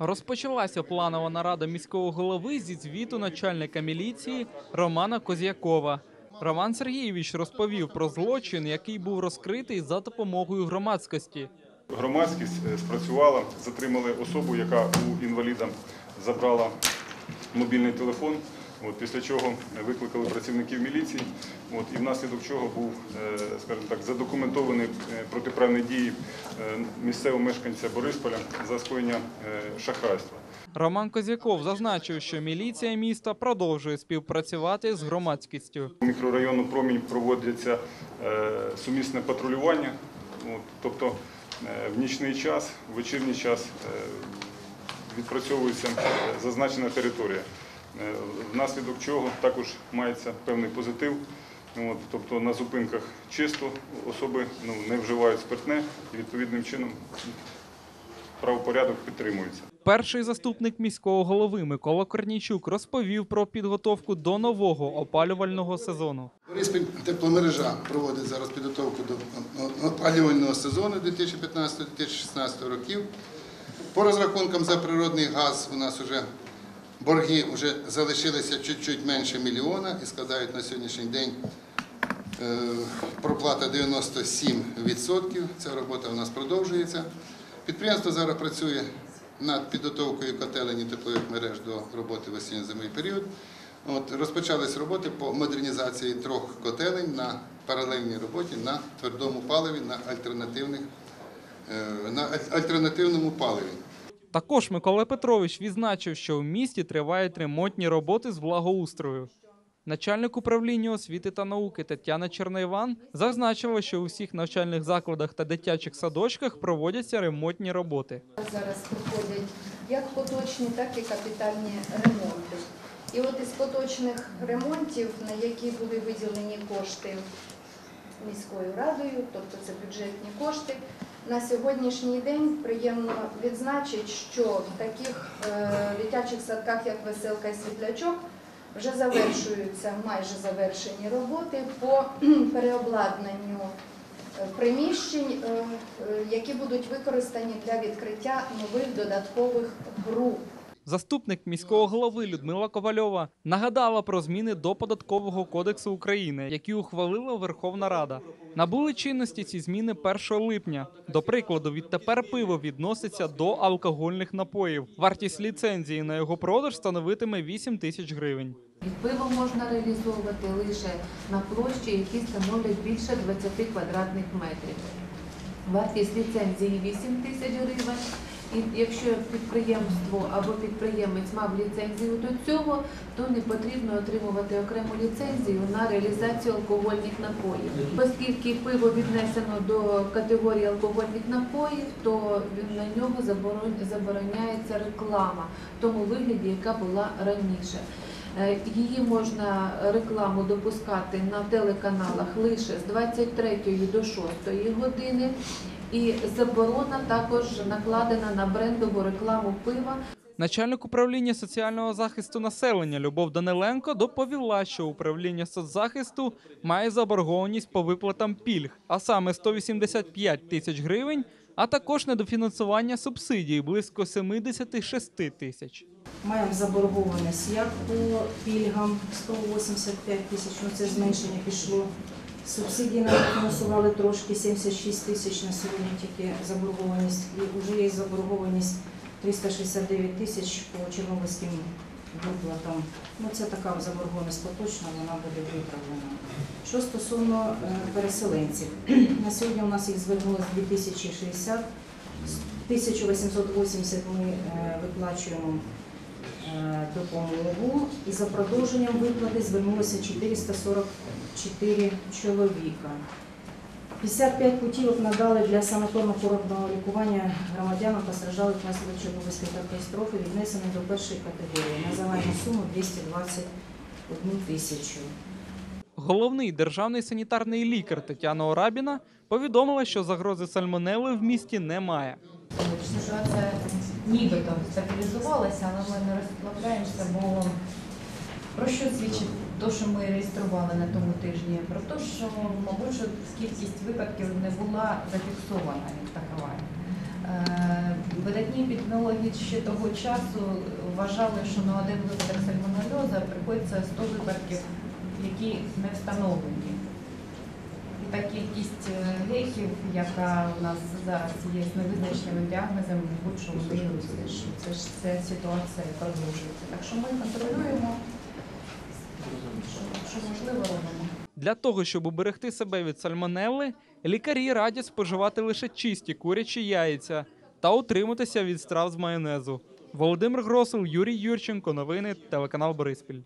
Розпочалася планова нарада міського голови зі звіту начальника міліції Романа Козякова. Роман Сергійович розповів про злочин, який був розкритий за допомогою громадськості. Громадськість е, спрацювала, затримали особу, яка у інваліда забрала мобільний телефон. От, після чого викликали працівників міліції, от, і внаслідок чого був, е, скажімо так, задокументований е, протиправні дії е, місцевого мешканця Борисполя за скоєння е, шахрайства. Роман Козяков зазначив, що міліція міста продовжує співпрацювати з громадськістю. У мікрорайону Промінь проводиться е, сумісне патрулювання, от, тобто е, в нічний час, в вечірній час е, відпрацьовується е, зазначена територія. Е, Внаслідок чого також мається певний позитив. От, тобто на зупинках чисто особи ну, не вживають спиртне і відповідним чином правопорядок підтримується. Перший заступник міського голови Микола Корнійчук розповів про підготовку до нового опалювального сезону. Бориспіль тепломережа проводить зараз підготовку до опалювального сезону 2015-2016 років. По розрахункам за природний газ у нас вже борги вже залишилися чуть-чуть менше мільйона і складають на сьогоднішній день е, проплата 97%. Ця робота у нас продовжується. Підприємство зараз працює над підготовкою котелень і теплових мереж до роботи в осінньо-зимовий період. От, розпочались роботи по модернізації трьох котелень на паралельній роботі на твердому паливі, на, альтернативних, е, на альтернативному паливі. Також Микола Петрович відзначив, що в місті тривають ремонтні роботи з благоустрою. Начальник управління освіти та науки Тетяна Чернайван зазначила, що у всіх навчальних закладах та дитячих садочках проводяться ремонтні роботи. Зараз проходять як поточні, так і капітальні ремонти. І от із поточних ремонтів, на які були виділені кошти міською радою, тобто це бюджетні кошти, на сьогоднішній день приємно відзначити, що в таких е, дитячих садках, як Веселка і Світлячок, вже завершуються майже завершені роботи по переобладнанню е, приміщень, е, які будуть використані для відкриття нових додаткових груп. Заступник міського голови Людмила Ковальова нагадала про зміни до податкового кодексу України, які ухвалила Верховна Рада. Набули чинності ці зміни 1 липня. До прикладу, відтепер пиво відноситься до алкогольних напоїв. Вартість ліцензії на його продаж становитиме 8 тисяч гривень. Пиво можна реалізовувати лише на площі, які становлять більше 20 квадратних метрів. Вартість ліцензії 8 тисяч гривень. І якщо підприємство або підприємець мав ліцензію до цього, то не потрібно отримувати окрему ліцензію на реалізацію алкогольних напоїв. Оскільки пиво віднесено до категорії алкогольних напоїв, то на нього забороняється реклама в тому вигляді, яка була раніше. Е, Її можна рекламу допускати на телеканалах лише з 23 до 6 години. І заборона також накладена на брендову рекламу пива. Начальник управління соціального захисту населення Любов Даниленко доповіла, що управління соцзахисту має заборгованість по виплатам пільг, а саме 185 тисяч гривень, а також недофінансування субсидій близько 76 тисяч. Маємо заборгованість як по пільгам 185 тисяч, ну це зменшення пішло. Субсидії нам фінансували трошки 76 тисяч на сьогодні тільки заборгованість. І вже є заборгованість 369 тисяч по чорнобильським виплатам. Ну це така заборгованість поточна, вона буде виправлена. Що стосовно е, переселенців, на сьогодні у нас їх звернулося 2060, 1880 ми е, виплачуємо допомогу і за продовженням виплати звернулося 444 чоловіка. 55 путівок надали для санаторно-курортного лікування громадянам постраждалих внаслідок Чорнобильської катастрофи, віднесені до першої категорії на загальну суму 221 тисячу. Головний державний санітарний лікар Тетяна Орабіна повідомила, що загрози сальмонели в місті немає. Ситуація нібито стабілізувалася, але ми не розслабляємося, бо про що свідчить те, що ми реєстрували на тому тижні? Про те, що, мабуть, що кількість випадків не була зафіксована як такова. Е, Видатні епідеміологи ще того часу вважали, що на один випадок сальмонельоза приходиться 100 випадків, які не встановлені. Та кількість е, гейків, яка у нас зараз є з невизначеними діагнозами, будь-що вони що це ж ця ситуація продовжується. Так що ми контролюємо, що, можливо робимо. Для того, щоб уберегти себе від сальмонелли, лікарі радять споживати лише чисті курячі яйця та утриматися від страв з майонезу. Володимир Гросил, Юрій Юрченко, новини, телеканал Бориспіль.